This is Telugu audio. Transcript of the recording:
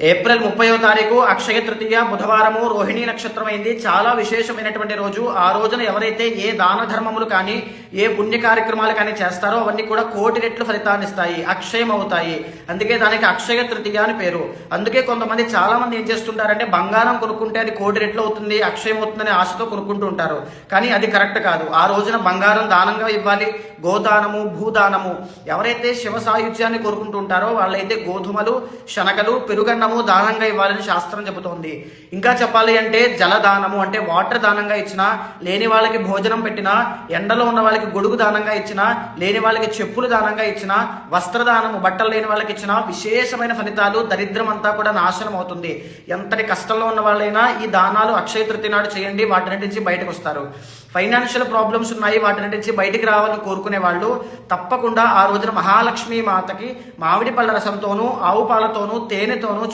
ఏప్రిల్ ముప్పయో తారీఖు అక్షయ తృతీయ బుధవారము రోహిణి నక్షత్రం అయింది. చాలా విశేషమైనటువంటి రోజు. ఆ రోజున ఎవరైతే ఏ దాన ధర్మములు కానీ ఏ పుణ్య కార్యక్రమాలు కానీ చేస్తారో అవన్నీ కూడా కోటి రెట్లు ఫలితాన్ని ఇస్తాయి. అక్షయం అవుతాయి. అందుకే దానికి అక్షయ తృతీయ అని పేరు. అందుకే కొంతమంది చాలా మంది ఏం చేస్తుంటారంటే బంగారం కొనుక్కుంటే అది కోటి రెట్లు అవుతుంది అక్షయం అవుతుందనే ఆశతో కొనుక్కుంటూ ఉంటారు. కానీ అది కరెక్ట్ కాదు. ఆ రోజున బంగారం దానంగా ఇవ్వాలి. గోదానము భూదానము. ఎవరైతే శివ సాయుధ్యాన్ని కోరుకుంటూ ఉంటారో వాళ్ళైతే గోధుమలు శనగలు పెరుగన్నము దానంగా ఇవ్వాలని శాస్త్రం చెబుతోంది. ఇంకా చెప్పాలి అంటే జలదానము అంటే వాటర్ దానంగా ఇచ్చినా లేని వాళ్ళకి భోజనం పెట్టినా ఎండలో ఉన్న వాళ్ళకి గొడుగు దానంగా ఇచ్చినా లేని వాళ్ళకి చెప్పులు దానంగా ఇచ్చినా వస్త్రదానము బట్టలు లేని వాళ్ళకి ఇచ్చినా విశేషమైన ఫలితాలు దరిద్రం అంతా కూడా నాశనం అవుతుంది. ఎంతటి కష్టంలో ఉన్న వాళ్ళైనా ఈ దానాలు అక్షయ తృతీయ నాడు చేయండి వాటి నుంచి బయటకు వస్తారు. ఫైనాన్షియల్ ప్రాబ్లమ్స్ ఉన్నాయి వాటి నుంచి బయటికి రావాలని కోరుకునే వాళ్ళు తప్పకుండా ఆ రోజున మహాలక్ష్మి మాతకి మామిడి పళ్ళ రసంతోనూ ఆవు పాలతోనూ తేనెతోనూ